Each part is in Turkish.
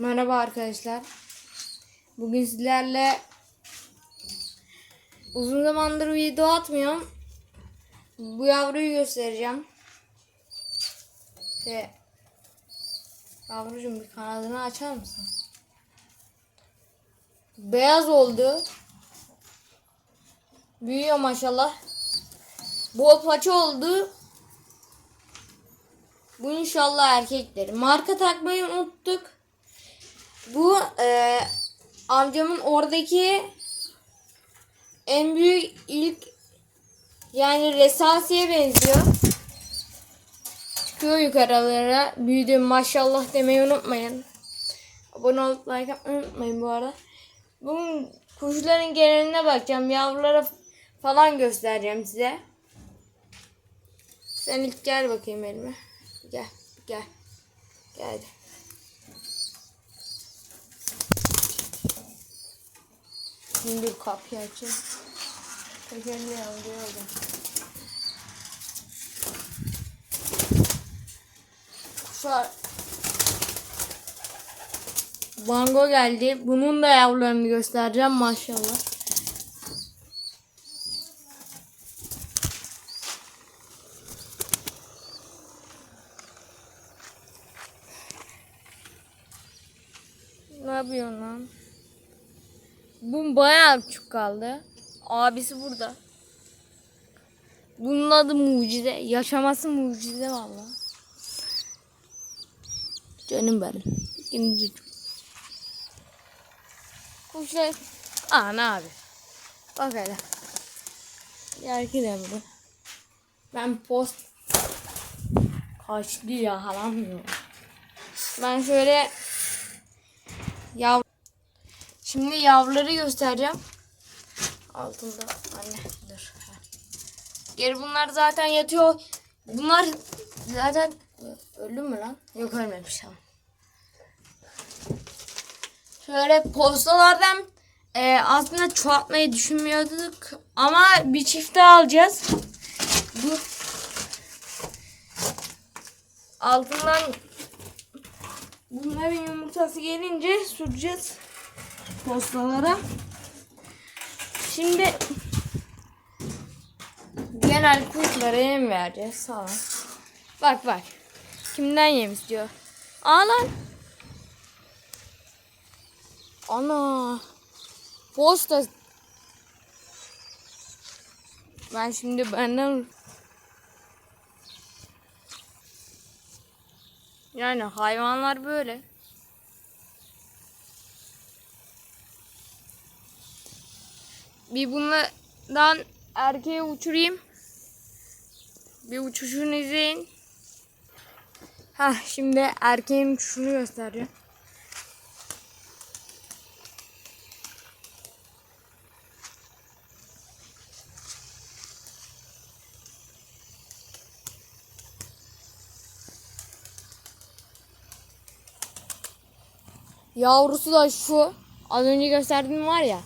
Merhaba arkadaşlar. Bugün sizlerle uzun zamandır video atmıyorum. Bu yavruyu göstereceğim. Ve yavrucuğum bir kanadını açar mısın? Beyaz oldu. Büyüyor maşallah. Bol paça oldu. Bu inşallah erkekleri. Marka takmayı unuttuk. Bu e, amcamın oradaki en büyük ilk yani resasiye benziyor. Çıkıyor yukarılara. Büyüdü maşallah demeyi unutmayın. Abone olup like atmayı unutmayın bu arada. Bugün kuşların geneline bakacağım. Yavrulara falan göstereceğim size. Sen ilk gel bakayım elime. Gel. Gel. Geldi. Şimdi dur kapıyı açayım. Tekerleği alıyordum. Kuşlar Bango geldi. Bunun da yavrularını göstereceğim maşallah. Ne yapıyorsun lan? Bu bayağı küçük kaldı. Abisi burada. Bunun adı mucize. Yaşaması mucize valla. Canım benim. İkinci Kuşlar. Aa ne abi. Bak hele. Yerki de burada. Ben post kaçtı ya halamıyorum. Ben şöyle yav Şimdi yavruları göstereceğim. Altında anne dur. Geri bunlar zaten yatıyor. Bunlar zaten öldü mü lan? Yok ölmemiş tamam. Şöyle postalardan e, aslında çoğaltmayı düşünmüyorduk ama bir çift daha alacağız. Bu altından bunların yumurtası gelince süreceğiz postalara. Şimdi genel kuşlara yem vereceğiz. Sağ ol. Bak bak. Kimden yem istiyor? Aa. Ana. Posta. Ben şimdi benden yani hayvanlar böyle. Bir bunlardan erkeğe uçurayım. Bir uçuşunu izleyin. Ha şimdi erkeğin uçuşunu göstereceğim. Yavrusu da şu. Az önce gösterdiğim var ya.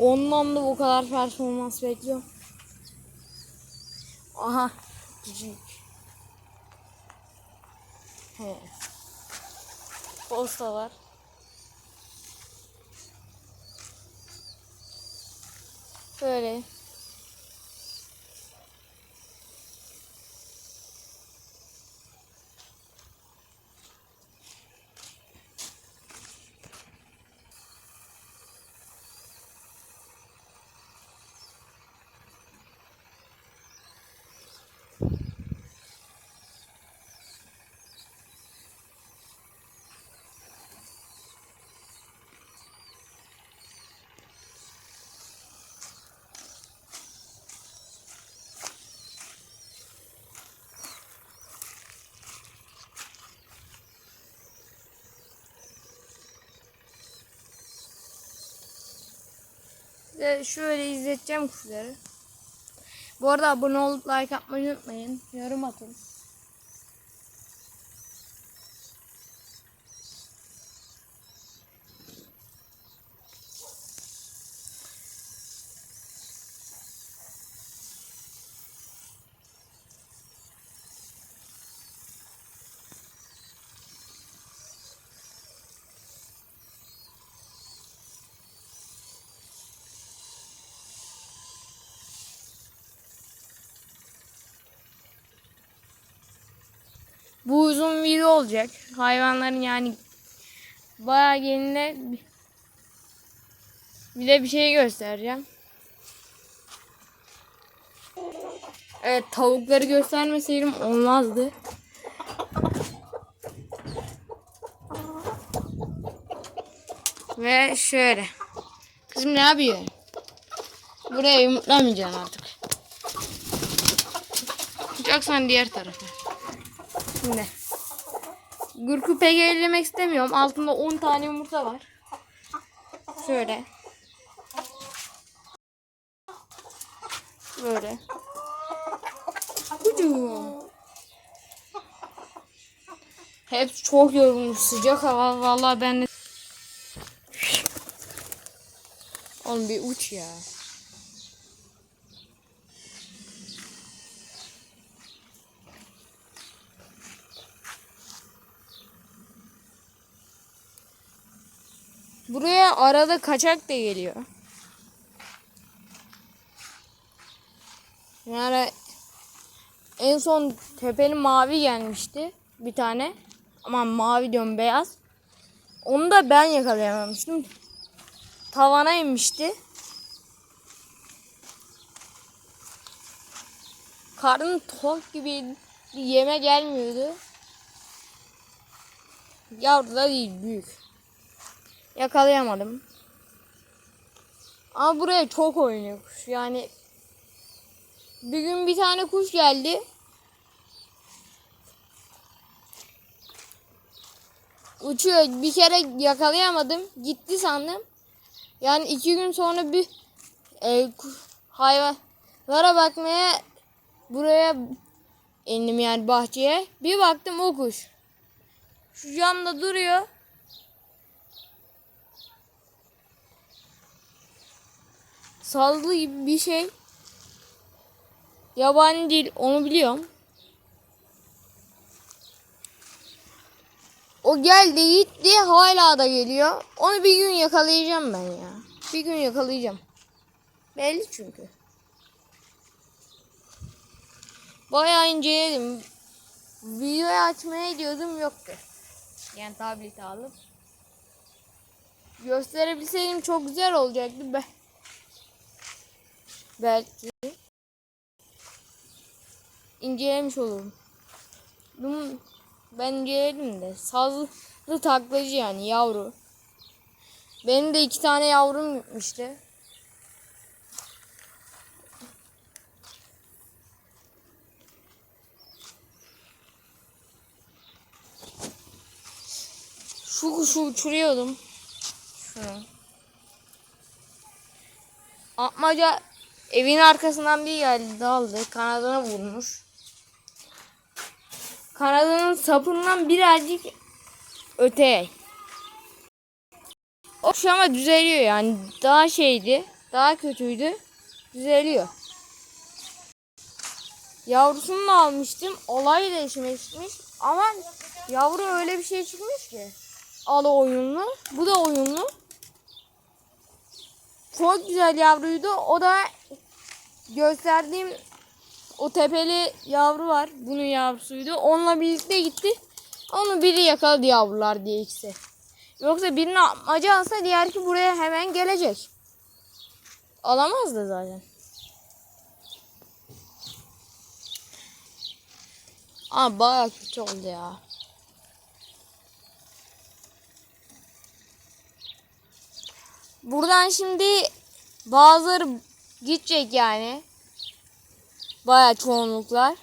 Ondan da bu kadar performans bekliyorum. Aha. Cicik. He. Postalar. Böyle. Size şöyle izleteceğim kuşları. Bu arada abone olup like atmayı unutmayın. Yorum atın. Bu uzun video olacak. Hayvanların yani bayağı geline bir de bir şey göstereceğim. Evet tavukları göstermeseydim olmazdı. Ve şöyle. Kızım ne yapıyor? Buraya yumurtlamayacaksın artık. Uçacaksan diğer tarafa. Şimdi. Gürkü pek ellemek istemiyorum. Altında 10 tane yumurta var. Şöyle. Böyle. Hücum. Hepsi çok yorulmuş. Sıcak hava. Vallahi ben de... Oğlum bir uç ya. Buraya arada kaçak da geliyor. Yani en son tepeli mavi gelmişti bir tane. Ama mavi diyorum beyaz. Onu da ben yakalayamamıştım. Tavana inmişti. Karnı tok gibi yeme gelmiyordu. Yavru da değil büyük. Yakalayamadım. Ama buraya çok oynuyor kuş. Yani bir gün bir tane kuş geldi. Uçuyor. Bir kere yakalayamadım. Gitti sandım. Yani iki gün sonra bir e, hayvanlara bakmaya buraya indim yani bahçeye. Bir baktım o kuş. Şu camda duruyor. Sazlı gibi bir şey. Yabani değil onu biliyorum. O geldi gitti hala da geliyor. Onu bir gün yakalayacağım ben ya. Bir gün yakalayacağım. Belli çünkü. Bayağı inceledim. Videoyu açmaya gidiyordum yoktu. Yani tableti alıp. Gösterebilseydim çok güzel olacaktı be. Belki. incelemiş olurum. Bunu ben inceledim de. Sazlı taklacı yani yavru. Benim de iki tane yavrum gitmişti. Şu kuşu uçuruyordum. Şunu. Atmaca evin arkasından bir geldi daldı. Kanadına vurmuş. Kanadının sapından birazcık öteye. O kuş ama düzeliyor yani. Daha şeydi. Daha kötüydü. Düzeliyor. Yavrusunu da almıştım. Olay değişmişmiş. Ama yavru öyle bir şey çıkmış ki. Alı oyunlu. Bu da oyunlu. Çok güzel yavruydu. O da gösterdiğim o tepeli yavru var. Bunun yavrusuydu. Onunla birlikte gitti. Onu biri yakaladı yavrular diye ikisi. Yoksa birini atmaca alsa diğer ki buraya hemen gelecek. Alamazdı zaten. Aa bayağı kötü oldu ya. Buradan şimdi bazıları gidecek yani. Bayağı çoğunluklar.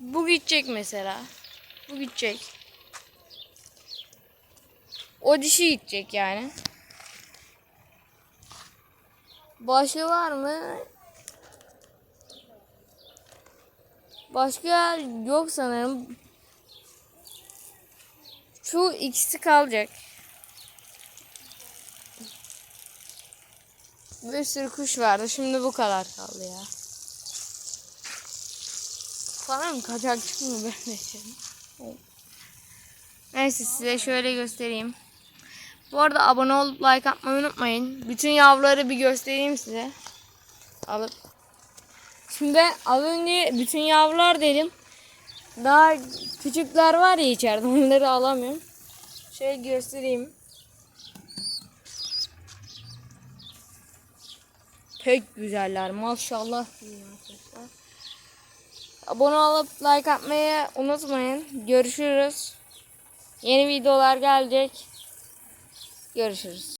Bu gidecek mesela. Bu gidecek. O dişi gidecek yani. Başka var mı? Başka yok sanırım. Şu ikisi kalacak. Bir sürü kuş vardı. Şimdi bu kadar kaldı ya. Sanırım kaçak çıkmıyor de şimdi. Neyse size şöyle göstereyim. Bu arada abone olup like atmayı unutmayın. Bütün yavruları bir göstereyim size. Alıp. Şimdi az önce bütün yavrular dedim. Daha küçükler var ya içeride onları alamıyorum. Şöyle göstereyim. Pek güzeller maşallah. Abone olup like atmayı unutmayın. Görüşürüz. Yeni videolar gelecek. Görüşürüz.